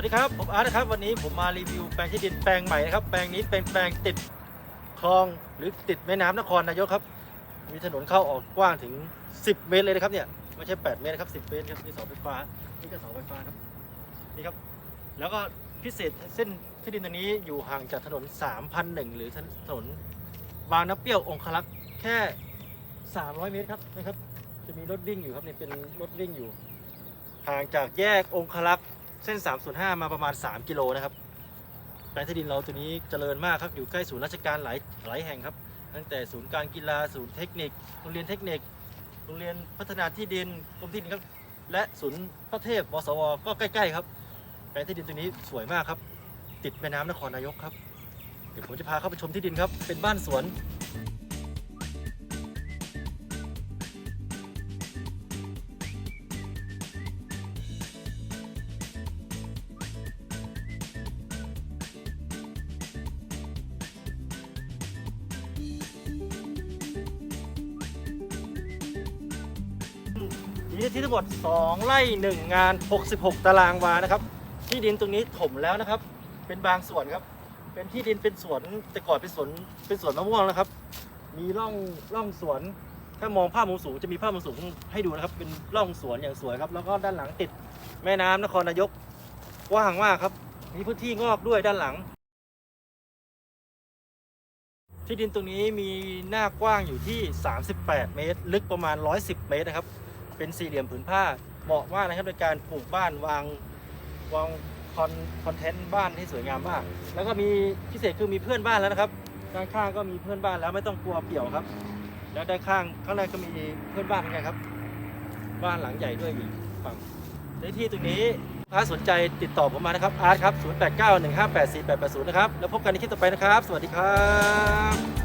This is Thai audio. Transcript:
วัสดีครับผมอาร์ตนะครับวันนี้ผมมารีวิวแปลงที่ดินแปลงใหม่นะครับแปลงนี้เป็นแปลงติดคลองหรือติดแม่น้ำนครนายกครับ มีถนนเข้าออกกว้างถึง 10 เมตรเลยนะครับเนี่ยไม่ใช่ 8 เมตรนะครับ 10 เมตรครับนี่เสาไฟฟ้านี่ก็เสาไฟฟ้าครับนี่ครับ แล้วก็พิเศษเส้นที่ดินตรงนี้อยู่ห่างจากถนน 3,001 หรือถนนบางน้ำเปรี้ยวองคลักษ์แค่ 300 เมตรครับนะครับจะมีรถวิ่งอยู่ครับเนี่ยเป็นรถวิ่งอยู่ ห่างจากแยกองคลักษ์ เส้น 305 มาประมาณ 3 กิโลนะครับแปลงที่ดินเราตัวนี้เจริญมากครับอยู่ใกล้ศูนย์ราชการหลายหลายแห่งครับ ตั้งแต่ศูนย์การกีฬาศูนย์เทคนิคโรงเรียนเทคนิคโรงเรียนพัฒนาที่ดินกรมที่ดินครับและศูนย์พระเทพบสวก็ใกล้ ๆ ครับแปลงที่ดินตัวนี้สวยมากครับ ติดแม่น้ำนครนายกครับเดี๋ยวผมจะพาเข้าไปชมที่ดินครับ เป็นบ้านสวน มีที่ทั้งหมด 2 ไร่ 1 งาน 66 ตารางวานะครับ ที่ดินตรงนี้ถมแล้วนะครับ เป็นบางส่วนครับ เป็นที่ดินเป็นสวนแต่ก่อนเป็นสวนเป็นสวนมะม่วงนะครับ มีร่องร่องสวน ถ้ามองภาพมุมสูงจะมีภาพมุมสูงให้ดูนะครับ เป็นร่องสวนอย่างสวยครับ แล้วก็ด้านหลังติดแม่น้ำนครนายกกว้างมากครับ มีพื้นที่งอกด้วยด้านหลัง ที่ดินตรงนี้มีหน้ากว้างอยู่ที่ 38 เมตร ลึกประมาณ 110 เมตรนะครับ เป็นสี่เหลี่ยมผืนผ้า เหมาะมากนะครับในการปลูกบ้านวางวางคอนคอนเทนต์บ้านที่สวยงามมาก แล้วก็มีพิเศษคือมีเพื่อนบ้านแล้วนะครับ ด้านข้างก็มีเพื่อนบ้านแล้วไม่ต้องกลัวเปี่ยวครับ แล้วด้านข้างข้างในก็มีเพื่อนบ้านเหมือนกันครับ บ้านหลังใหญ่ด้วยอีกฝั่งในที่ตรงนี้ถ้าสนใจติดต่อผมมานะครับอาร์ตครับ 0891584880 นะครับ แล้วพบกันในคลิปต่อไปนะครับ สวัสดีครับ